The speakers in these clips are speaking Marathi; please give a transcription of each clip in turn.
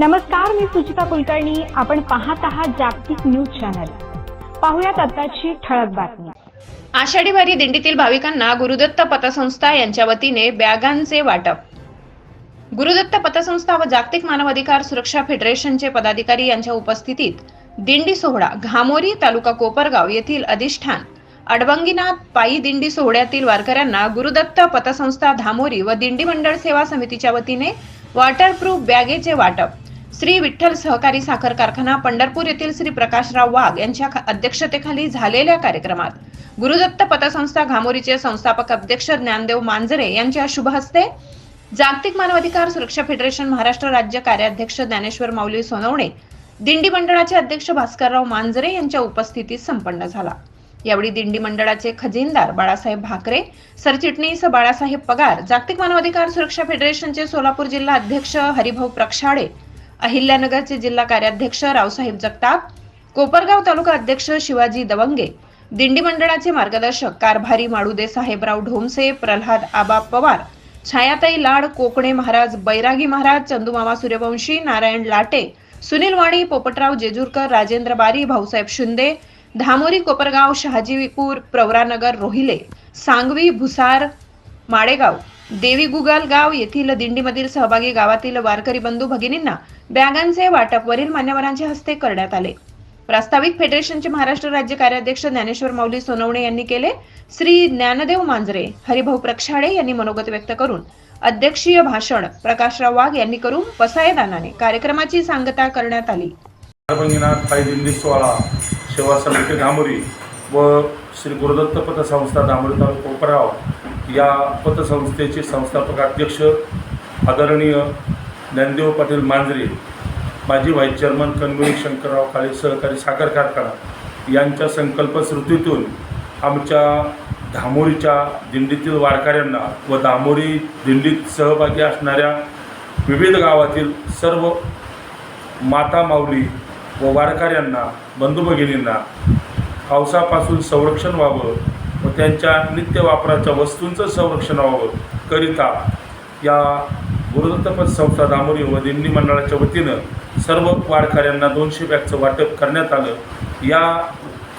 नमस्कार मी सुचिता कुलकर्णी. आपण पाहत आहात जागतिक न्यूज चॅनल. पाहुयात आताची ठळक बातमी. आषाढी वारी दिंडीतील भाविकांना गुरुदत्त पतसंस्था यांच्या वतीने बॅगांचे वाटप. गुरुदत्त पतसंस्था व जागतिक मानवाधिकार सुरक्षा फेडरेशनचे पदाधिकारी यांच्या उपस्थितीत दिंडी सोहळा घामोरी तालुका कोपरगाव येथील अधिष्ठान अडबंगीनाथ पायी दिंडी सोहळ्यातील वारकऱ्यांना गुरुदत्त पतसंस्था धामोरी व दिंडी मंडळ सेवा समितीच्या वतीने वॉटरप्रूफ बॅगेचे वाटप. श्री विठ्ठल सहकारी साखर कारखाना पंढरपूर येथील श्री प्रकाशराव वाघ यांच्या अध्यक्षतेखाली झालेल्या कार्यक्रमात गुरुदत्त पतसंस्था घामोरीचे संस्थापक अध्यक्ष ज्ञानदेव मांजरे यांच्या शुभ हस्ते जागतिक मानवाधिकार सुरक्षा फेडरेशन महाराष्ट्र राज्य कार्याध्यक्ष ज्ञानेश्वर माऊली सोनवणे दिंडी मंडळाचे अध्यक्ष भास्करराव मांजरे यांच्या उपस्थितीत संपन्न झाला. यावेळी दिंडी मंडळाचे खजिनदार बाळासाहेब भाकरे सरचिटणीस बाळासाहेब पगार जागतिक मानवाधिकार सुरक्षा फेडरेशनचे सोलापूर जिल्हा अध्यक्ष हरिभाऊ प्रक्षाळे अहिल्यानगरचे जिल्हा कार्याध्यक्ष रावसाहेब जगताप कोपरगाव तालुका अध्यक्ष शिवाजी दवंगे दिंडी मंडळाचे मार्गदर्शक कारभारी माडुदे साहेबराव ढोमसे प्रल्हाद आबा पवार छायाताई लाड कोकणे महाराज बैरागी महाराज चंदुमामा सूर्यवंशी नारायण लाटे सुनील वाणी पोपटराव जेजूरकर राजेंद्र बारी भाऊसाहेब शिंदे धामोरी कोपरगाव शहाजीपूर प्रवरानगर रोहिले सांगवी भुसार माडेगाव. देवी गुगलगाव येथील दिंडीमधील सहभागी गावातील वारकरी बंधू भगिनींना बॅगांचे वाटप वरील मान्यवरांच्या हस्ते करण्यात आले. प्रास्ताविक फेडरेशनचे महाराष्ट्र राज्य कार्याध्यक्ष ज्ञानेश्वर माऊली सोनवणे यांनी केले. श्री ज्ञानदेव मांजरे हरिभाऊ प्रक्षाळे यांनी मनोगत व्यक्त करून अध्यक्षीय भाषण प्रकाशराव वाघ यांनी करून पसायदानाने कार्यक्रमाची सांगता करण्यात आली. दिंडी सोहळा सेवा समिती धामोरी व श्री गुरुदत्त पतसंस्था धामोरी तालुका कोपराव या पतसंस्थेचे संस्थापक अध्यक्ष आदरणीय ज्ञानदेव पाटील मांजरे माजी vice chairman convening Shankarrao Kale सहकारी साखर कारखाना यांच्या संकल्पश्रुतीतून आमच्या धामोरीच्या दिंडीतील वारकऱ्यांना व धामोरी दिंडीत सहभागी असणाऱ्या विविध गावातील सर्व माता माऊली व वारकऱ्यांना बंधू भगिनींना पावसापासून संरक्षण व्हावं व त्यांच्या नित्य वापराच्या वस्तूंचं संरक्षण व्हावं करिता या गुरुदत्तपद संस्था दामोरी व दिंडी मंडळाच्या वतीनं सर्व वारकऱ्यांना दोनशे बॅगचं वाटप करण्यात आलं. या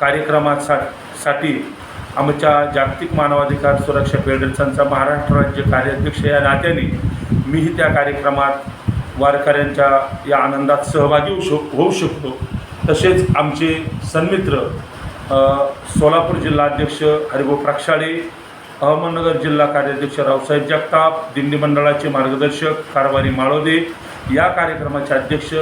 कार्यक्रमासा साठी आमच्या जागतिक मानवाधिकार सुरक्षा फेडरेशनचा महाराष्ट्र राज्य कार्याध्यक्ष या नात्याने मीही त्या कार्यक्रमात वारकऱ्यांच्या या आनंदात सहभागी होऊ शक होऊ शकतो. तसेच आमचे सन्मित्र सोलापूर जिल्हाध्यक्ष हरिभाऊ प्रक्षाळे अहमदनगर जिल्हा कार्याध्यक्ष रावसाहेब जगताप दिंडी मंडळाचे मार्गदर्शक कारभारी माळोदे या कार्यक्रमाचे अध्यक्ष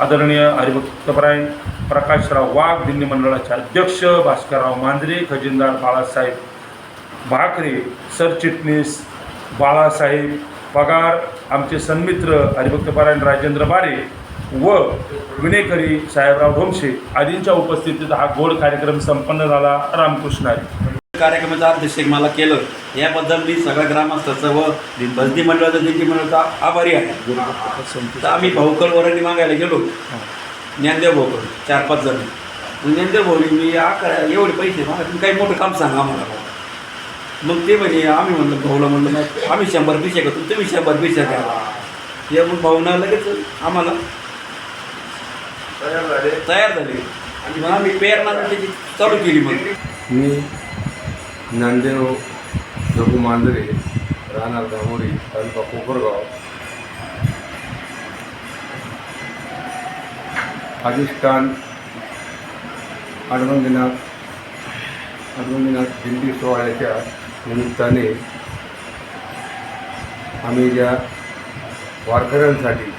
आदरणीय हरिभक्तपरायण प्रकाशराव वाघ दिंडी मंडळाचे अध्यक्ष भास्करराव मांजरे खजिनदार बाळासाहेब भाकरे सरचिटणीस बाळासाहेब पगार आमचे सन्मित्र हरिभक्तपरायण राजेंद्र बारे व विनेकरी साहेबराव ढोमशे आदींच्या उपस्थितीत हा गोड कार्यक्रम संपन्न झाला. रामकृष्ण कार्यक्रमाचा अध्यक्ष मला केलं. याबद्दल मी सगळ्या ग्रामस्थाचं व बसदी मंडळाचं दिंडी मंडळाचा आभारी आहे. तर आम्ही भाऊकल वरंडी मागायला गेलो. ज्ञानदेव भाऊकल चार पाच जण. ज्ञानदेव भाऊनी मी या एवढे पैसे मला तुम्ही काही मोठं काम सांगा आम्हाला. मग ते म्हणे आम्ही म्हणलं भाऊला म्हणलं नाही आम्ही शंभर पिशा करतो तुम्ही शंभर पिशा घ्या या मग भाऊना लगेच आम्हाला तयार झाले. आणि मग आम्ही प्रेरणा त्याची चालू केली मग. मी ज्ञानदेव रघु मांजरे राहणार दामोरी तालुका कोपरगाव. अधिष्ठान अडवंगनाथ अडवंगनाथ दिंडी सोहळ्याच्या निमित्ताने आम्ही ज्या वारकऱ्यांसाठी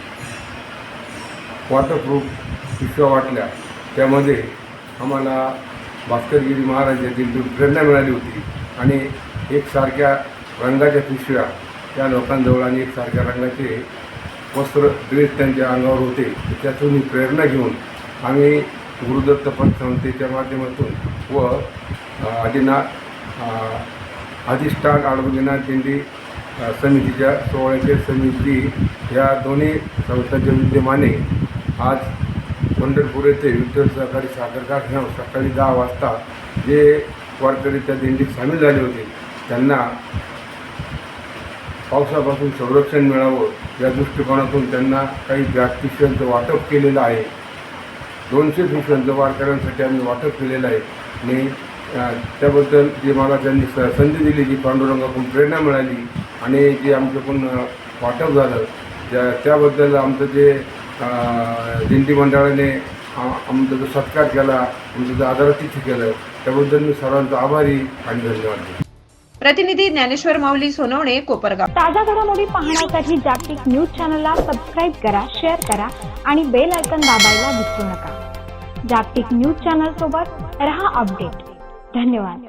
वॉटरप्रूफ पिशव्या वाटल्या. त्यामध्ये आम्हाला भास्करगिरी महाराज यातील प्रेरणा मिळाली होती आणि एकसारख्या रंगाच्या पिशव्या त्या लोकांजवळ आणि एकसारख्या रंगाचे वस्त्र ड्रेस त्यांच्या अंगावर होते. त्यातून ही प्रेरणा घेऊन आम्ही गुरुदत्त पंत संस्थेच्या माध्यमातून व आदिनाथ अधिष्ठान आडवगिनाथ दिंडी समितीच्या सोहळ्याचे समिती या दोन्ही संस्थांच्या विद्यमाने आज पंढरपूर येथे विठ्ठल सहकारी साखर कारखान्यावर सकाळी दहा वाजता जे वारकरी त्या दिंडीत सामील झाले होते त्यांना पावसापासून संरक्षण मिळावं या दृष्टिकोनातून त्यांना काही बॅग पिशव्यांचं वाटप केलेलं आहे. दोनशे पिशव्यांचं वारकऱ्यांसाठी आम्ही वाटप केलेलं आहे. आणि त्याबद्दल जे मला त्यांनी स संधी दिली जी पांडुरंगाकडून प्रेरणा मिळाली आणि जे आमच्याकडून पण वाटप झालं त्या त्याबद्दल आमचं जे दिंडी मंडळाने आमचा जो सत्कार केला आमचं जो आदरातिथ्य केलं त्याबद्दल मी सर्वांचा आभारी आणि धन्यवाद प्रतिनिधी ज्ञानेश्वर माऊली सोनवणे कोपरगाव. ताज्या घडामोडी पाहण्यासाठी जागतिक न्यूज चॅनलला सबस्क्राईब करा शेअर करा आणि बेल आयकॉन दाबायला विसरू नका. जागतिक न्यूज चॅनल सोबत रहा अपडेट. धन्यवाद.